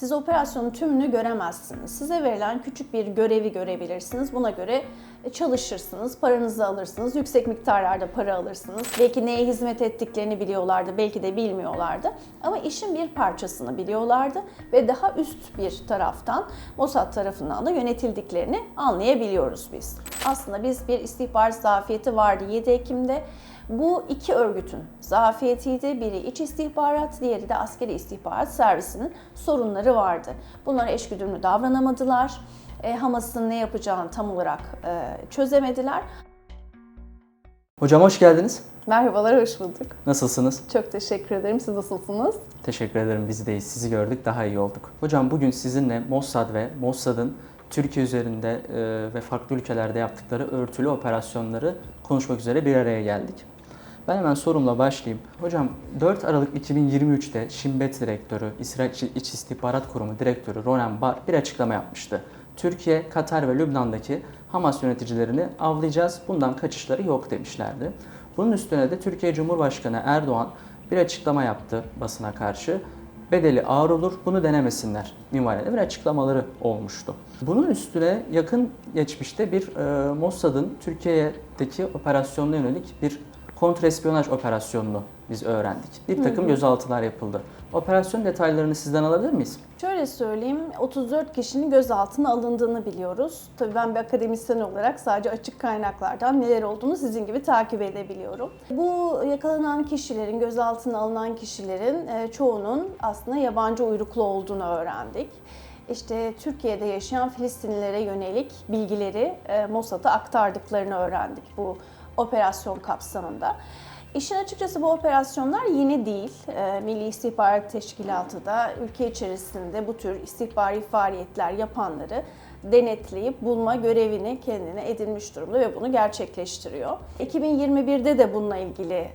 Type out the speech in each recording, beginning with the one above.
Siz operasyonun tümünü göremezsiniz. Size verilen küçük bir görevi görebilirsiniz. Buna göre çalışırsınız, paranızı alırsınız, yüksek miktarlarda para alırsınız. Belki neye hizmet ettiklerini biliyorlardı, belki de bilmiyorlardı. Ama işin bir parçasını biliyorlardı ve daha üst bir taraftan, Mossad tarafından da yönetildiklerini anlayabiliyoruz biz. Aslında biz bir istihbarat zafiyeti vardı 7 Ekim'de. Bu iki örgütün zafiyetiydi. Biri iç istihbarat, diğeri de askeri istihbarat servisinin sorunları vardı. Bunlara eşgüdümlü davranamadılar. E, Hamas'ın ne yapacağını tam olarak e, çözemediler. Hocam hoş geldiniz. Merhabalar, hoş bulduk. Nasılsınız? Çok teşekkür ederim. Siz nasılsınız? Teşekkür ederim biz deyiz. Sizi gördük daha iyi olduk. Hocam bugün sizinle Mossad ve Mossad'ın Türkiye üzerinde e, ve farklı ülkelerde yaptıkları örtülü operasyonları konuşmak üzere bir araya geldik. Ben hemen sorumla başlayayım. Hocam 4 Aralık 2023'te Şimbet Direktörü, İsrail İç İstihbarat Kurumu Direktörü Ronen Bar bir açıklama yapmıştı. Türkiye, Katar ve Lübnan'daki Hamas yöneticilerini avlayacağız, bundan kaçışları yok demişlerdi. Bunun üstüne de Türkiye Cumhurbaşkanı Erdoğan bir açıklama yaptı basına karşı. Bedeli ağır olur, bunu denemesinler minvalinde bir açıklamaları olmuştu. Bunun üstüne yakın geçmişte bir e, Mossad'ın Türkiye'deki operasyonuna yönelik bir kontrespiyonaj operasyonunu biz öğrendik. Bir takım gözaltılar yapıldı. Operasyon detaylarını sizden alabilir miyiz? Şöyle söyleyeyim, 34 kişinin gözaltına alındığını biliyoruz. Tabii ben bir akademisyen olarak sadece açık kaynaklardan neler olduğunu sizin gibi takip edebiliyorum. Bu yakalanan kişilerin, gözaltına alınan kişilerin e, çoğunun aslında yabancı uyruklu olduğunu öğrendik. İşte Türkiye'de yaşayan Filistinlilere yönelik bilgileri e, Mossad'a aktardıklarını öğrendik bu operasyon kapsamında. İşin açıkçası bu operasyonlar yeni değil. Ee, Milli İstihbarat Teşkilatı da ülke içerisinde bu tür istihbari faaliyetler yapanları denetleyip bulma görevini kendine edinmiş durumda ve bunu gerçekleştiriyor. 2021'de de bununla ilgili e,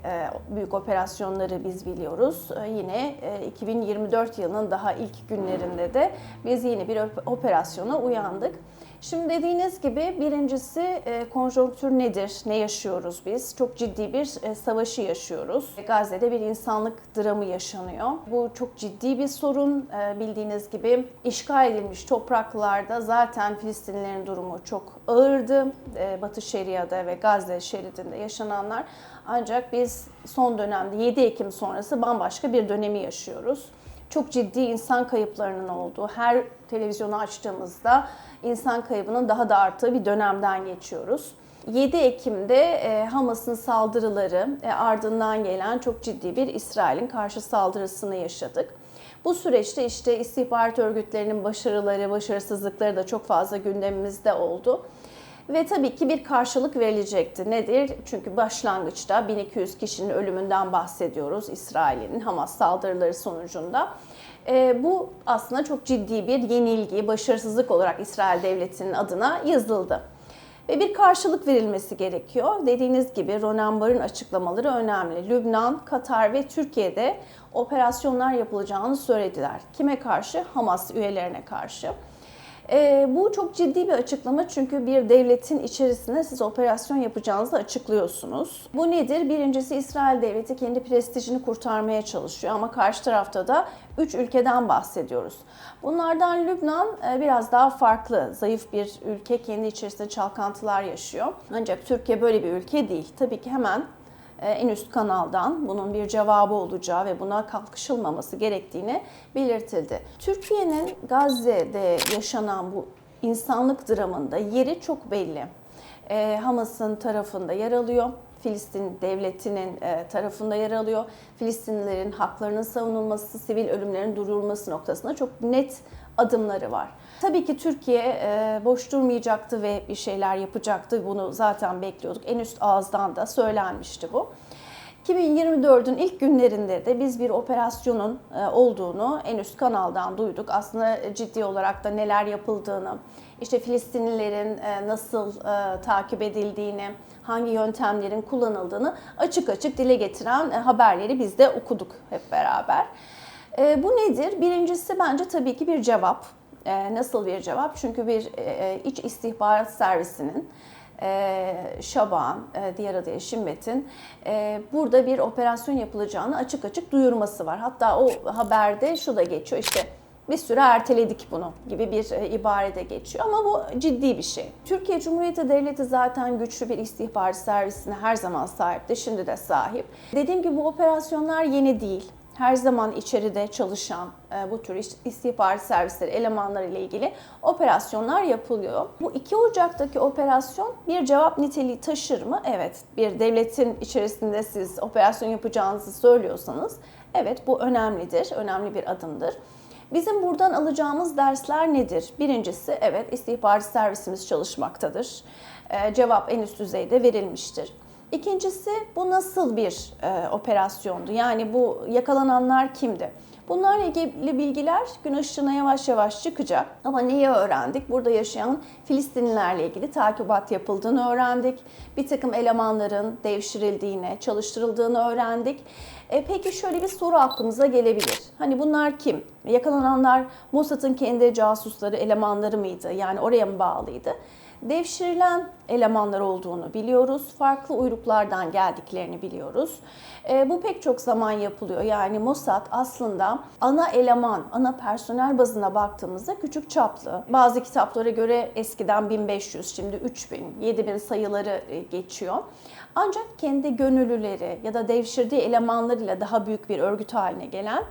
büyük operasyonları biz biliyoruz. E, Yine e, 2024 yılının daha ilk günlerinde de biz yeni bir op- operasyona uyandık. Şimdi dediğiniz gibi birincisi e, konjonktür nedir? Ne yaşıyoruz biz? Çok ciddi bir e, savaşı yaşıyoruz. Gazze'de bir insanlık dramı yaşanıyor. Bu çok ciddi bir sorun. E, bildiğiniz gibi işgal edilmiş topraklarda zaten Filistinlilerin durumu çok ağırdı. E, Batı Şeria'da ve Gazze şeridinde yaşananlar. Ancak biz son dönemde 7 Ekim sonrası bambaşka bir dönemi yaşıyoruz çok ciddi insan kayıplarının olduğu, her televizyonu açtığımızda insan kaybının daha da arttığı bir dönemden geçiyoruz. 7 Ekim'de e, Hamas'ın saldırıları e, ardından gelen çok ciddi bir İsrail'in karşı saldırısını yaşadık. Bu süreçte işte istihbarat örgütlerinin başarıları, başarısızlıkları da çok fazla gündemimizde oldu. Ve tabii ki bir karşılık verilecekti. Nedir? Çünkü başlangıçta 1200 kişinin ölümünden bahsediyoruz İsrail'in Hamas saldırıları sonucunda. Ee, bu aslında çok ciddi bir yenilgi, başarısızlık olarak İsrail devletinin adına yazıldı. Ve bir karşılık verilmesi gerekiyor. Dediğiniz gibi Ronan Bar'ın açıklamaları önemli. Lübnan, Katar ve Türkiye'de operasyonlar yapılacağını söylediler. Kime karşı? Hamas üyelerine karşı. Ee, bu çok ciddi bir açıklama çünkü bir devletin içerisinde siz operasyon yapacağınızı açıklıyorsunuz. Bu nedir? Birincisi İsrail devleti kendi prestijini kurtarmaya çalışıyor ama karşı tarafta da 3 ülkeden bahsediyoruz. Bunlardan Lübnan e, biraz daha farklı, zayıf bir ülke, kendi içerisinde çalkantılar yaşıyor. Ancak Türkiye böyle bir ülke değil. Tabii ki hemen e, en üst kanaldan bunun bir cevabı olacağı ve buna kalkışılmaması gerektiğini belirtildi. Türkiye'nin Gazze'de yaşanan bu insanlık dramında yeri çok belli. E, Hamas'ın tarafında yer alıyor. Filistin devletinin e, tarafında yer alıyor. Filistinlilerin haklarının savunulması, sivil ölümlerin durdurulması noktasında çok net adımları var. Tabii ki Türkiye e, boş durmayacaktı ve bir şeyler yapacaktı. Bunu zaten bekliyorduk. En üst ağızdan da söylenmişti bu. 2024'ün ilk günlerinde de biz bir operasyonun olduğunu en üst kanaldan duyduk. Aslında ciddi olarak da neler yapıldığını, işte Filistinlilerin nasıl takip edildiğini, hangi yöntemlerin kullanıldığını açık açık dile getiren haberleri biz de okuduk hep beraber. Bu nedir? Birincisi bence tabii ki bir cevap. Nasıl bir cevap? Çünkü bir iç istihbarat servisinin e, Şaban, e, diğer adı Şimmet'in e, burada bir operasyon yapılacağını açık açık duyurması var. Hatta o haberde şu da geçiyor işte bir süre erteledik bunu gibi bir e, ibare de geçiyor ama bu ciddi bir şey. Türkiye Cumhuriyeti Devleti zaten güçlü bir istihbarat servisine her zaman sahipti, şimdi de sahip. Dediğim gibi bu operasyonlar yeni değil her zaman içeride çalışan e, bu tür istihbarat servisleri elemanları ile ilgili operasyonlar yapılıyor. Bu 2 Ocak'taki operasyon bir cevap niteliği taşır mı? Evet. Bir devletin içerisinde siz operasyon yapacağınızı söylüyorsanız evet bu önemlidir, önemli bir adımdır. Bizim buradan alacağımız dersler nedir? Birincisi evet istihbarat servisimiz çalışmaktadır. E, Cevap en üst düzeyde verilmiştir. İkincisi bu nasıl bir e, operasyondu? Yani bu yakalananlar kimdi? Bunlarla ilgili bilgiler gün ışığına yavaş yavaş çıkacak. Ama neyi öğrendik? Burada yaşayan Filistinlilerle ilgili takibat yapıldığını öğrendik. Bir takım elemanların devşirildiğini, çalıştırıldığını öğrendik. E, peki şöyle bir soru aklımıza gelebilir. Hani bunlar kim? Yakalananlar Mossad'ın kendi casusları, elemanları mıydı? Yani oraya mı bağlıydı? Devşirilen elemanlar olduğunu biliyoruz. Farklı uyruklardan geldiklerini biliyoruz. E, bu pek çok zaman yapılıyor. Yani Mossad aslında ana eleman, ana personel bazına baktığımızda küçük çaplı. Bazı kitaplara göre eskiden 1500, şimdi 3000, 7000 sayıları e, geçiyor. Ancak kendi gönüllüleri ya da devşirdiği elemanlarıyla daha büyük bir örgüt haline gelen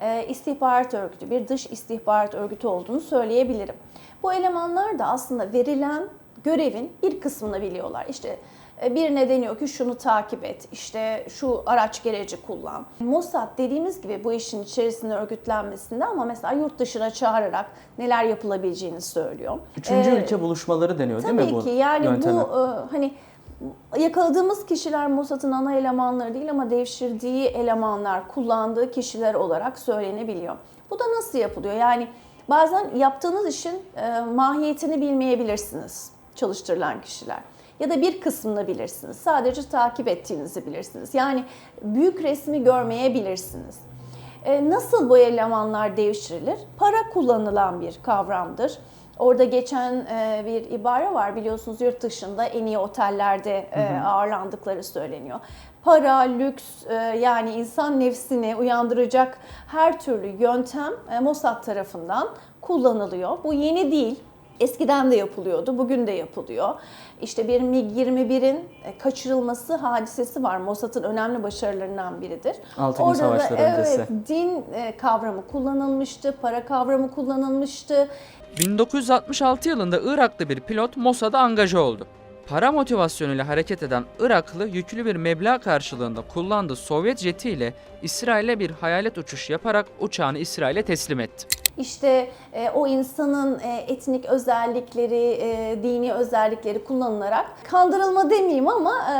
e, istihbarat örgütü, bir dış istihbarat örgütü olduğunu söyleyebilirim. Bu elemanlar da aslında verilen görevin bir kısmını biliyorlar. İşte e, birine deniyor ki şunu takip et, işte şu araç gereci kullan. Mossad dediğimiz gibi bu işin içerisinde örgütlenmesinde ama mesela yurt dışına çağırarak neler yapılabileceğini söylüyor. Üçüncü Ee, ülke buluşmaları deniyor değil mi Tabii bu ki yani yönteme? bu e, hani yakaladığımız kişiler Mossad'ın ana elemanları değil ama devşirdiği elemanlar, kullandığı kişiler olarak söylenebiliyor. Bu da nasıl yapılıyor? Yani bazen yaptığınız işin e, mahiyetini bilmeyebilirsiniz çalıştırılan kişiler. Ya da bir kısmını bilirsiniz. Sadece takip ettiğinizi bilirsiniz. Yani büyük resmi görmeyebilirsiniz. E, Nasıl bu elemanlar devşirilir? Para kullanılan bir kavramdır. Orada geçen e, bir ibare var biliyorsunuz yurt dışında en iyi otellerde e, ağırlandıkları söyleniyor. Para, lüks e, yani insan nefsini uyandıracak her türlü yöntem e, Mossad tarafından kullanılıyor. Bu yeni değil. Eskiden de yapılıyordu, bugün de yapılıyor. İşte bir MiG-21'in e, kaçırılması hadisesi var. Mossad'ın önemli başarılarından biridir. Altı gün Orada da savaşları öncesi. evet, din e, kavramı kullanılmıştı, para kavramı kullanılmıştı. 1966 yılında Irak'ta bir pilot Mossad'a angaja oldu. Para motivasyonuyla hareket eden Iraklı yüklü bir meblağ karşılığında kullandığı Sovyet jetiyle İsrail'e bir hayalet uçuş yaparak uçağını İsrail'e teslim etti. İşte e, o insanın e, etnik özellikleri, e, dini özellikleri kullanılarak kandırılma demeyeyim ama e,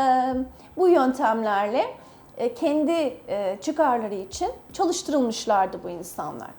bu yöntemlerle e, kendi e, çıkarları için çalıştırılmışlardı bu insanlar.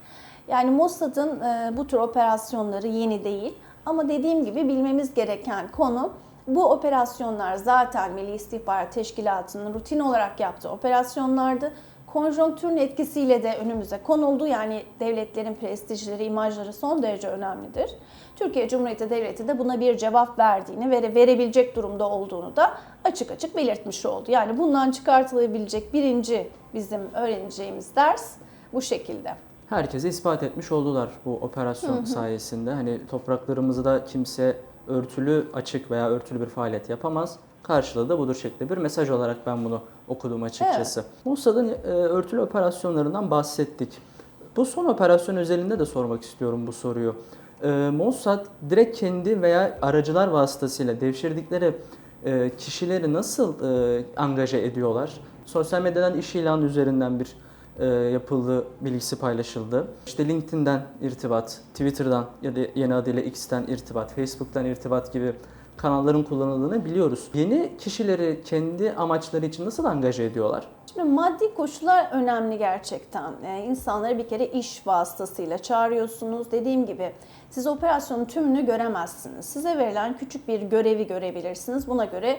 Yani Mossad'ın e, bu tür operasyonları yeni değil ama dediğim gibi bilmemiz gereken konu bu operasyonlar zaten Milli İstihbarat Teşkilatı'nın rutin olarak yaptığı operasyonlardı. Konjonktürün etkisiyle de önümüze konuldu. Yani devletlerin prestijleri, imajları son derece önemlidir. Türkiye Cumhuriyeti Devleti de buna bir cevap verdiğini ve verebilecek durumda olduğunu da açık açık belirtmiş oldu. Yani bundan çıkartılabilecek birinci bizim öğreneceğimiz ders bu şekilde. Herkese ispat etmiş oldular bu operasyon sayesinde. Hani topraklarımızda kimse örtülü, açık veya örtülü bir faaliyet yapamaz. Karşılığı da budur şeklinde bir mesaj olarak ben bunu okudum açıkçası. Mossad'ın e, örtülü operasyonlarından bahsettik. Bu son operasyon özelinde de sormak istiyorum bu soruyu. E, Mossad direkt kendi veya aracılar vasıtasıyla devşirdikleri e, kişileri nasıl e, angaje ediyorlar? Sosyal medyadan iş ilanı üzerinden bir yapıldı, bilgisi paylaşıldı. İşte LinkedIn'den irtibat, Twitter'dan ya da yeni adıyla X'ten irtibat, Facebook'tan irtibat gibi kanalların kullanıldığını biliyoruz. Yeni kişileri kendi amaçları için nasıl angaje ediyorlar? Şimdi maddi koşullar önemli gerçekten. Yani insanları bir kere iş vasıtasıyla çağırıyorsunuz. Dediğim gibi siz operasyonun tümünü göremezsiniz. Size verilen küçük bir görevi görebilirsiniz. Buna göre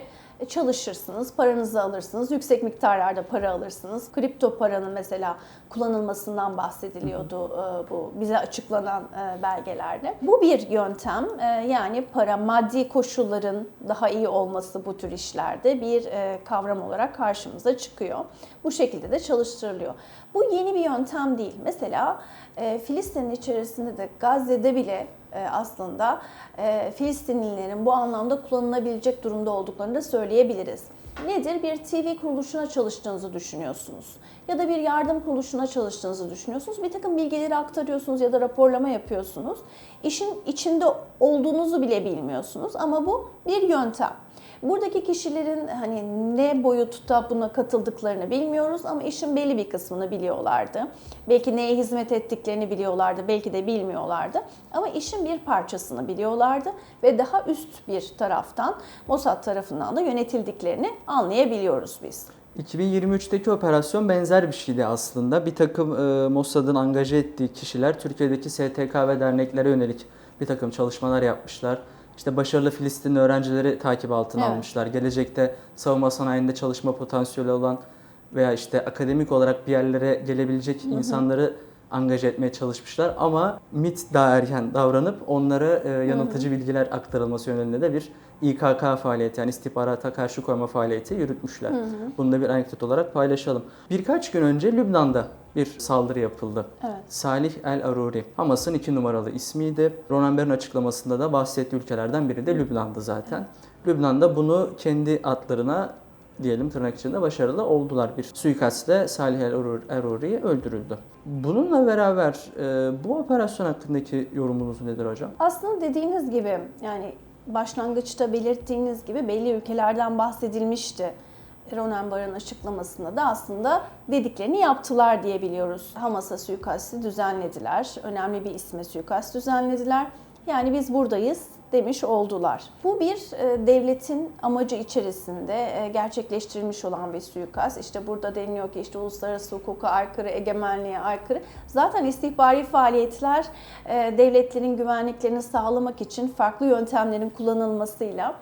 çalışırsınız, paranızı alırsınız, yüksek miktarlarda para alırsınız. Kripto paranın mesela kullanılmasından bahsediliyordu e, bu bize açıklanan e, belgelerde. Bu bir yöntem. E, Yani para, maddi koşulların daha iyi olması bu tür işlerde bir e, kavram olarak karşımıza çıkıyor. Bu şekilde de çalıştırılıyor. Bu yeni bir yöntem değil. Mesela E, Filistin'in içerisinde de Gazze'de bile e, aslında e, Filistinlilerin bu anlamda kullanılabilecek durumda olduklarını da söyleyebiliriz. Nedir? Bir TV kuruluşuna çalıştığınızı düşünüyorsunuz. Ya da bir yardım kuruluşuna çalıştığınızı düşünüyorsunuz. Bir takım bilgileri aktarıyorsunuz ya da raporlama yapıyorsunuz. İşin içinde olduğunuzu bile bilmiyorsunuz ama bu bir yöntem. Buradaki kişilerin hani ne boyutta buna katıldıklarını bilmiyoruz ama işin belli bir kısmını biliyorlardı. Belki neye hizmet ettiklerini biliyorlardı, belki de bilmiyorlardı. Ama işin bir parçasını biliyorlardı ve daha üst bir taraftan Mossad tarafından da yönetildiklerini anlayabiliyoruz biz. 2023'teki operasyon benzer bir şeydi aslında. Bir takım e, Mossad'ın angaje ettiği kişiler Türkiye'deki STK ve derneklere yönelik bir takım çalışmalar yapmışlar. İşte başarılı Filistinli öğrencileri takip altına Evet. almışlar. Gelecekte savunma sanayinde çalışma potansiyeli olan veya işte akademik olarak bir yerlere gelebilecek insanları angaje etmeye çalışmışlar. Ama MIT daha erken davranıp onlara e, yanıltıcı bilgiler aktarılması yönünde de bir İKK faaliyeti yani istihbarata karşı koyma faaliyeti yürütmüşler. Bunu da bir anekdot olarak paylaşalım. Birkaç gün önce Lübnan'da bir saldırı yapıldı. Evet. Salih El Aruri. Hamas'ın iki numaralı ismiydi. Ronenberg'in açıklamasında da bahsettiği ülkelerden biri de Lübnan'dı zaten. Lübnan'da bunu kendi atlarına diyelim tırnak içinde başarılı oldular. Bir suikastle Salih El Aruri öldürüldü. Bununla beraber e, bu operasyon hakkındaki yorumunuz nedir hocam? Aslında dediğiniz gibi yani başlangıçta belirttiğiniz gibi belli ülkelerden bahsedilmişti. Ronenberg'in açıklamasında da aslında dediklerini yaptılar diyebiliyoruz. Hamas'a suikasti düzenlediler. Önemli bir isme suikast düzenlediler. Yani biz buradayız demiş oldular. Bu bir e, devletin amacı içerisinde e, gerçekleştirilmiş olan bir suikast. İşte burada deniliyor ki işte uluslararası hukuka aykırı, egemenliğe aykırı. Zaten istihbari faaliyetler e, devletlerin güvenliklerini sağlamak için farklı yöntemlerin kullanılmasıyla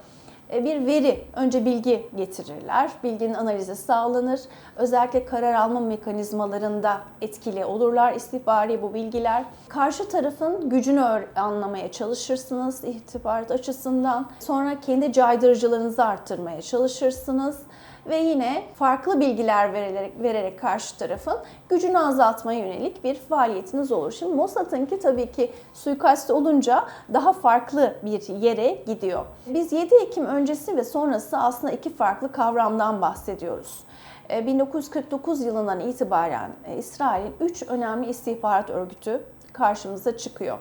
bir veri, önce bilgi getirirler. Bilginin analizi sağlanır. Özellikle karar alma mekanizmalarında etkili olurlar istihbari bu bilgiler. Karşı tarafın gücünü anlamaya çalışırsınız istihbarat açısından. Sonra kendi caydırıcılığınızı arttırmaya çalışırsınız ve yine farklı bilgiler vererek, vererek karşı tarafın gücünü azaltmaya yönelik bir faaliyetiniz olur. Şimdi Mossad'ınki tabii ki suikast olunca daha farklı bir yere gidiyor. Biz 7 Ekim öncesi ve sonrası aslında iki farklı kavramdan bahsediyoruz. E, 1949 yılından itibaren e, İsrail'in 3 önemli istihbarat örgütü karşımıza çıkıyor.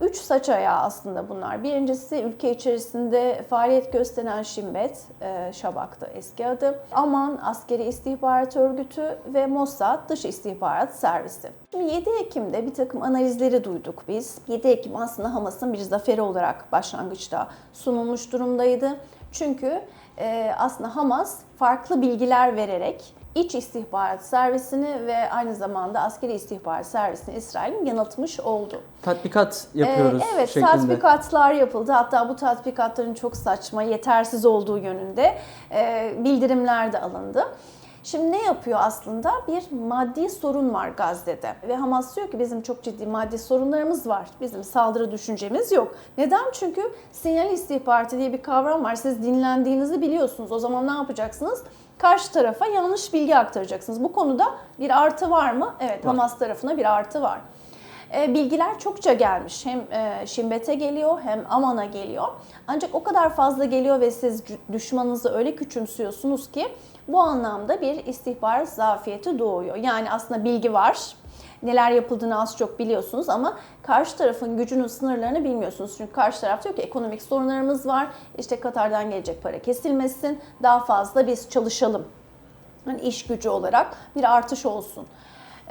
Üç saç ayağı aslında bunlar. Birincisi ülke içerisinde faaliyet gösteren Şimbet, e, Şabak'tı eski adı. Aman Askeri İstihbarat Örgütü ve Mossad Dış İstihbarat Servisi. Şimdi 7 Ekim'de bir takım analizleri duyduk biz. 7 Ekim aslında Hamas'ın bir zaferi olarak başlangıçta sunulmuş durumdaydı. Çünkü e, aslında Hamas farklı bilgiler vererek İç istihbarat servisini ve aynı zamanda askeri istihbarat servisini İsrail'in yanıltmış oldu. Tatbikat yapıyoruz Ee, evet, şeklinde. tatbikatlar yapıldı. Hatta bu tatbikatların çok saçma, yetersiz olduğu yönünde e, bildirimler de alındı. Şimdi ne yapıyor aslında? Bir maddi sorun var Gazze'de. Ve Hamas diyor ki bizim çok ciddi maddi sorunlarımız var. Bizim saldırı düşüncemiz yok. Neden? Çünkü sinyal istihbaratı diye bir kavram var. Siz dinlendiğinizi biliyorsunuz. O zaman ne yapacaksınız? Karşı tarafa yanlış bilgi aktaracaksınız. Bu konuda bir artı var mı? Evet, Var. Hamas tarafına bir artı var. E, bilgiler çokça gelmiş. Hem e, Şimbet'e geliyor hem Aman'a geliyor. Ancak o kadar fazla geliyor ve siz düşmanınızı öyle küçümsüyorsunuz ki bu anlamda bir istihbarat zafiyeti doğuyor. Yani aslında bilgi var. Neler yapıldığını az çok biliyorsunuz ama karşı tarafın gücünün sınırlarını bilmiyorsunuz. Çünkü karşı taraf diyor ki ekonomik sorunlarımız var. İşte Katar'dan gelecek para kesilmesin. Daha fazla biz çalışalım. Hani iş gücü olarak bir artış olsun.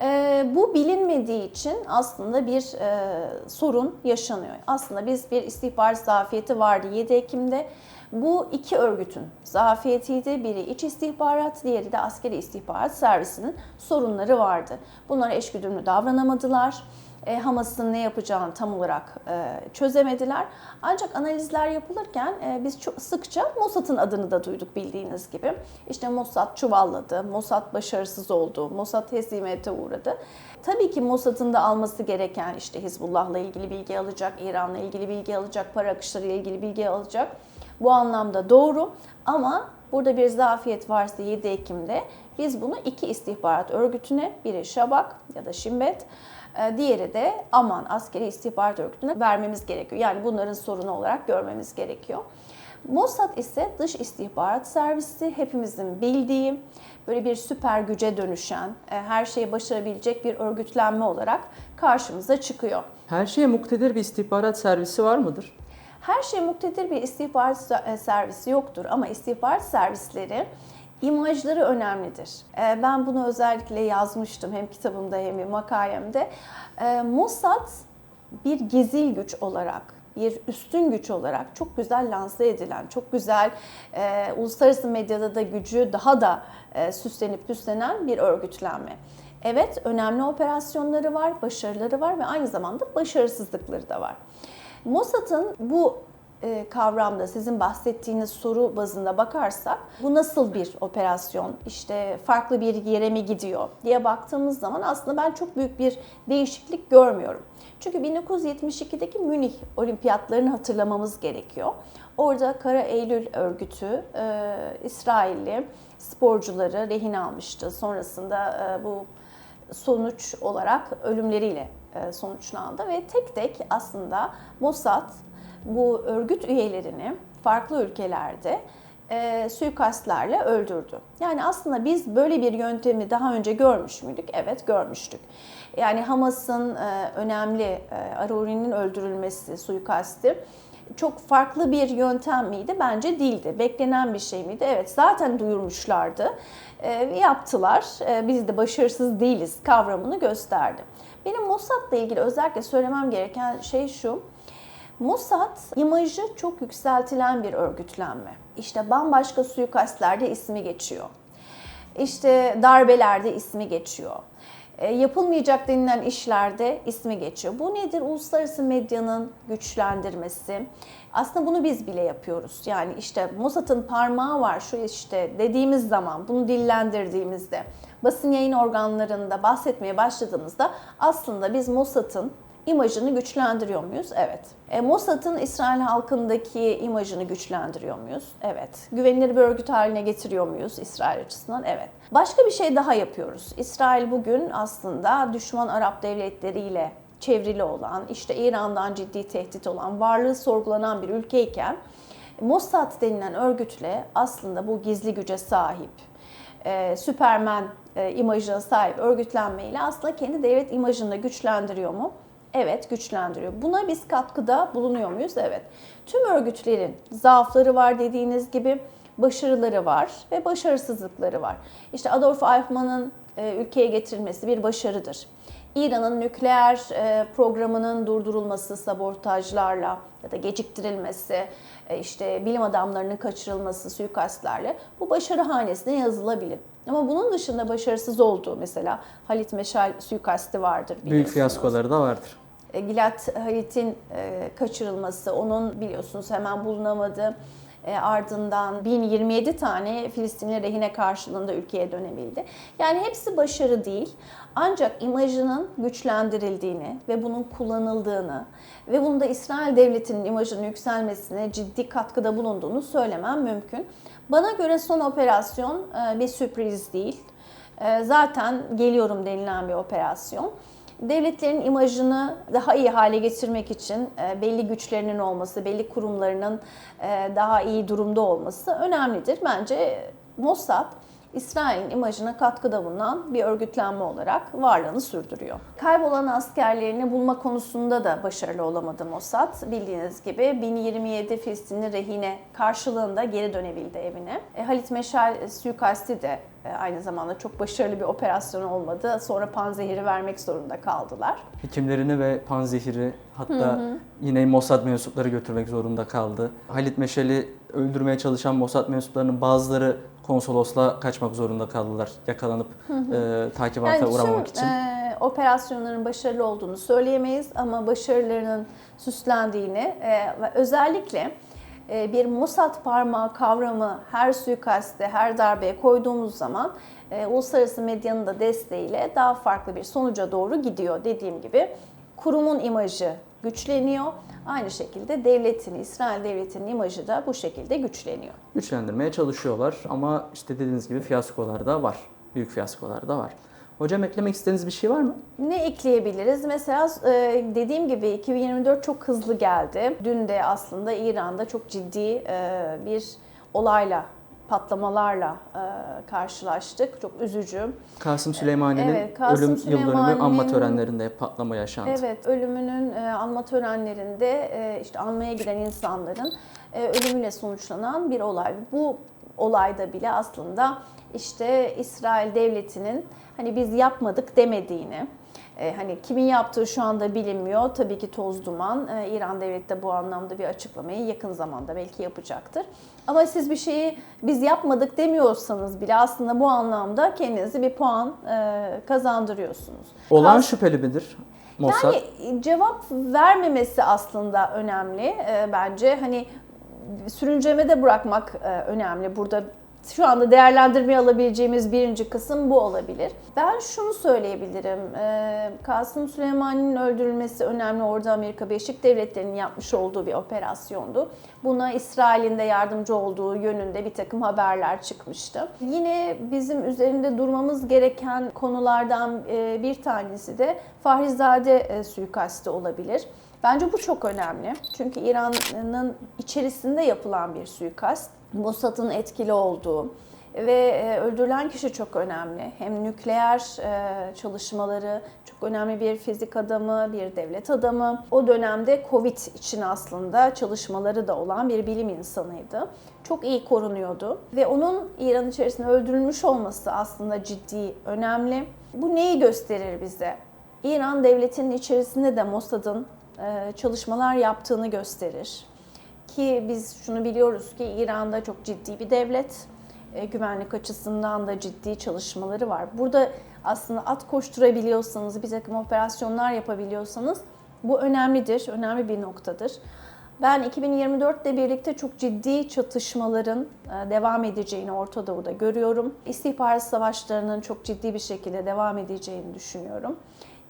Ee, bu bilinmediği için aslında bir e, sorun yaşanıyor. Aslında biz bir istihbarat zafiyeti vardı 7 Ekim'de. Bu iki örgütün zafiyetiydi. Biri iç istihbarat, diğeri de askeri istihbarat servisinin sorunları vardı. Bunlara eşgüdümlü davranamadılar. E, Hamas'ın ne yapacağını tam olarak e, çözemediler. Ancak analizler yapılırken e, biz çok sıkça Mossad'ın adını da duyduk bildiğiniz gibi. İşte Mossad çuvalladı, Mossad başarısız oldu, Mossad hezimete uğradı. Tabii ki Mossad'ın da alması gereken işte Hizbullah'la ilgili bilgi alacak, İran'la ilgili bilgi alacak, para akışları ile ilgili bilgi alacak. Bu anlamda doğru ama burada bir zafiyet varsa 7 Ekim'de biz bunu iki istihbarat örgütüne, biri Şabak ya da Şimbet, E, diğeri de aman askeri istihbarat örgütüne vermemiz gerekiyor. Yani bunların sorunu olarak görmemiz gerekiyor. Mossad ise dış istihbarat servisi hepimizin bildiği böyle bir süper güce dönüşen, e, her şeyi başarabilecek bir örgütlenme olarak karşımıza çıkıyor. Her şeye muktedir bir istihbarat servisi var mıdır? Her şey muktedir bir istihbarat e, servisi yoktur ama istihbarat servisleri imajları önemlidir. E, Ben bunu özellikle yazmıştım hem kitabımda hem makalemde. E, Mossad bir gizil güç olarak, bir üstün güç olarak çok güzel lanse edilen, çok güzel e, uluslararası medyada da gücü daha da e, süslenip püslenen bir örgütlenme. Evet önemli operasyonları var, başarıları var ve aynı zamanda başarısızlıkları da var. Mossad'ın bu e, kavramda sizin bahsettiğiniz soru bazında bakarsak bu nasıl bir operasyon işte farklı bir yere mi gidiyor diye baktığımız zaman aslında ben çok büyük bir değişiklik görmüyorum. Çünkü 1972'deki Münih olimpiyatlarını hatırlamamız gerekiyor. Orada Kara Eylül örgütü e, İsrailli sporcuları rehin almıştı. Sonrasında e, bu sonuç olarak ölümleriyle sonuçlandı ve tek tek aslında Mossad bu örgüt üyelerini farklı ülkelerde e, suikastlerle öldürdü. Yani aslında biz böyle bir yöntemi daha önce görmüş müydük? Evet görmüştük. Yani Hamas'ın e, önemli e, Aruri'nin öldürülmesi suikasti çok farklı bir yöntem miydi? Bence değildi. Beklenen bir şey miydi? Evet zaten duyurmuşlardı. E, yaptılar. E, biz de başarısız değiliz kavramını gösterdi. Benim Mossad'la ilgili özellikle söylemem gereken şey şu. Mossad imajı çok yükseltilen bir örgütlenme. İşte bambaşka suikastlerde ismi geçiyor. İşte darbelerde ismi geçiyor. E, yapılmayacak denilen işlerde ismi geçiyor. Bu nedir? Uluslararası medyanın güçlendirmesi. Aslında bunu biz bile yapıyoruz. Yani işte Mossad'ın parmağı var şu işte dediğimiz zaman, bunu dillendirdiğimizde, basın yayın organlarında bahsetmeye başladığımızda aslında biz Mossad'ın imajını güçlendiriyor muyuz? Evet. E, Mossad'ın İsrail halkındaki imajını güçlendiriyor muyuz? Evet. Güvenilir bir örgüt haline getiriyor muyuz İsrail açısından? Evet. Başka bir şey daha yapıyoruz. İsrail bugün aslında düşman Arap devletleriyle çevrili olan, işte İran'dan ciddi tehdit olan, varlığı sorgulanan bir ülkeyken Mossad denilen örgütle aslında bu gizli güce sahip, e, Süpermen e, imajına sahip örgütlenmeyle aslında kendi devlet imajını da güçlendiriyor mu? Evet, güçlendiriyor. Buna biz katkıda bulunuyor muyuz? Evet. Tüm örgütlerin zaafları var dediğiniz gibi başarıları var ve başarısızlıkları var. İşte Adolf Eichmann'ın e, ülkeye getirilmesi bir başarıdır. İran'ın nükleer e, programının durdurulması sabotajlarla ya da geciktirilmesi, e, işte bilim adamlarının kaçırılması suikastlerle bu başarı hanesine yazılabilir. Ama bunun dışında başarısız olduğu mesela Halit Meşal suikasti vardır Büyük fiyaskoları da vardır. E, Gilad Halit'in e, kaçırılması, onun biliyorsunuz hemen bulunamadı. E, ardından 1027 tane Filistinli rehine karşılığında ülkeye dönebildi. Yani hepsi başarı değil. Ancak imajının güçlendirildiğini ve bunun kullanıldığını ve bunda İsrail devletinin imajının yükselmesine ciddi katkıda bulunduğunu söylemem mümkün. Bana göre son operasyon e, bir sürpriz değil. Zaten geliyorum denilen bir operasyon devletlerin imajını daha iyi hale getirmek için e, belli güçlerinin olması, belli kurumlarının e, daha iyi durumda olması önemlidir. Bence Mossad İsrail'in imajına katkıda bulunan bir örgütlenme olarak varlığını sürdürüyor. Kaybolan askerlerini bulma konusunda da başarılı olamadı Mossad. Bildiğiniz gibi 1027 Filistinli rehine karşılığında geri dönebildi evine. E, Halit Meşal suikasti de aynı zamanda çok başarılı bir operasyon olmadı. Sonra panzehiri vermek zorunda kaldılar. Hekimlerini ve panzehiri hatta yine Mossad mensupları götürmek zorunda kaldı. Halit Meşal'i öldürmeye çalışan Mossad mensuplarının bazıları konsolosla kaçmak zorunda kaldılar. Yakalanıp e, takibata Yani uğramamak için. e, operasyonların başarılı olduğunu söyleyemeyiz ama başarılarının süslendiğini e, ve özellikle e, bir Mossad parmağı kavramı her suikaste, her darbeye koyduğumuz zaman e, uluslararası medyanın da desteğiyle daha farklı bir sonuca doğru gidiyor. Dediğim gibi kurumun imajı güçleniyor. Aynı şekilde devletin, İsrail devletinin imajı da bu şekilde güçleniyor. güçlendirmeye çalışıyorlar ama işte dediğiniz gibi fiyaskolar da var. Büyük fiyaskolar da var. Hocam eklemek istediğiniz bir şey var mı? Ne ekleyebiliriz? Mesela e, dediğim gibi 2024 çok hızlı geldi. Dün de aslında İran'da çok ciddi e, bir olayla, patlamalarla e, karşılaştık. Çok üzücü. Kasım Süleymani'nin Evet, Kasım ölüm yıl dönümü anma törenlerinde patlama yaşandı. Evet, ölümünün e, anma törenlerinde e, işte anmaya giden insanların e, ölümüyle sonuçlanan bir olay. Bu olayda bile aslında işte İsrail devletinin hani biz yapmadık demediğini, e, hani kimin yaptığı şu anda bilinmiyor. Tabii ki toz duman. E, İran devleti de bu anlamda bir açıklamayı yakın zamanda belki yapacaktır. Ama siz bir şeyi biz yapmadık demiyorsanız bile aslında bu anlamda kendinizi bir puan e, kazandırıyorsunuz. Olan Kas- şüpheli midir Mossad? yani cevap vermemesi aslında önemli bence. Hani sürüncemede bırakmak e, önemli. Burada şu anda değerlendirmeye alabileceğimiz birinci kısım bu olabilir. Ben şunu söyleyebilirim. E, Kasım Süleyman'ın öldürülmesi önemli. Orada Amerika Birleşik Devletleri'nin yapmış olduğu bir operasyondu. Buna İsrail'in de yardımcı olduğu yönünde bir takım haberler çıkmıştı. Yine bizim üzerinde durmamız gereken konulardan e, bir tanesi de Fahrizade e, suikasti olabilir. Bence bu çok önemli. Çünkü İran'ın içerisinde yapılan bir suikast. Mossad'ın etkili olduğu ve e, öldürülen kişi çok önemli. Hem nükleer e, çalışmaları, çok önemli bir fizik adamı, bir devlet adamı. O dönemde Covid için aslında çalışmaları da olan bir bilim insanıydı. Çok iyi korunuyordu ve onun İran içerisinde öldürülmüş olması aslında ciddi, önemli. Bu neyi gösterir bize? İran devletinin içerisinde de Mossad'ın e, çalışmalar yaptığını gösterir. Ki biz şunu biliyoruz ki İran'da çok ciddi bir devlet. E, güvenlik açısından da ciddi çalışmaları var. Burada aslında at koşturabiliyorsanız, bir takım operasyonlar yapabiliyorsanız bu önemlidir, önemli bir noktadır. Ben 2024 ile birlikte çok ciddi çatışmaların e, devam edeceğini Orta Doğu'da görüyorum. İstihbarat savaşlarının çok ciddi bir şekilde devam edeceğini düşünüyorum.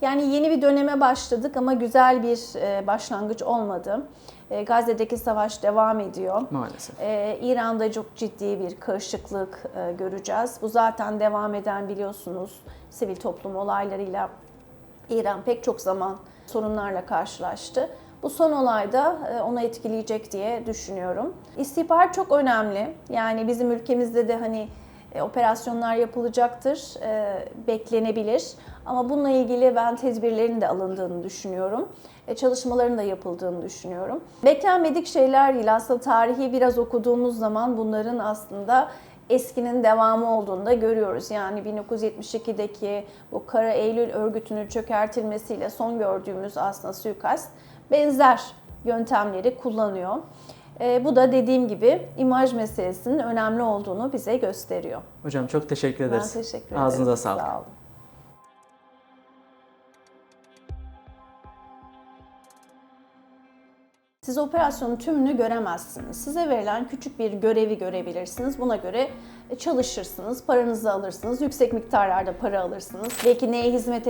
Yani yeni bir döneme başladık ama güzel bir e, başlangıç olmadı. E, Gazze'deki savaş devam ediyor. Maalesef. Ee, İran'da çok ciddi bir karışıklık e, göreceğiz. Bu zaten devam eden biliyorsunuz sivil toplum olaylarıyla İran pek çok zaman sorunlarla karşılaştı. Bu son olayda e, onu etkileyecek diye düşünüyorum. İstihbarat çok önemli. Yani bizim ülkemizde de hani e, operasyonlar yapılacaktır, e, beklenebilir. Ama bununla ilgili ben tedbirlerin de alındığını düşünüyorum. E, çalışmaların da yapıldığını düşünüyorum. Beklenmedik şeyler değil. Aslında tarihi biraz okuduğumuz zaman bunların aslında eskinin devamı olduğunu da görüyoruz. Yani 1972'deki bu Kara Eylül örgütünün çökertilmesiyle son gördüğümüz aslında suikast benzer yöntemleri kullanıyor. E, bu da dediğim gibi imaj meselesinin önemli olduğunu bize gösteriyor. Hocam çok teşekkür Ben ederiz. teşekkür ederim. Ağzınıza sağlık. Sağ olun. Siz operasyonun tümünü göremezsiniz. Size verilen küçük bir görevi görebilirsiniz. Buna göre çalışırsınız, paranızı alırsınız, yüksek miktarlarda para alırsınız. Belki neye hizmet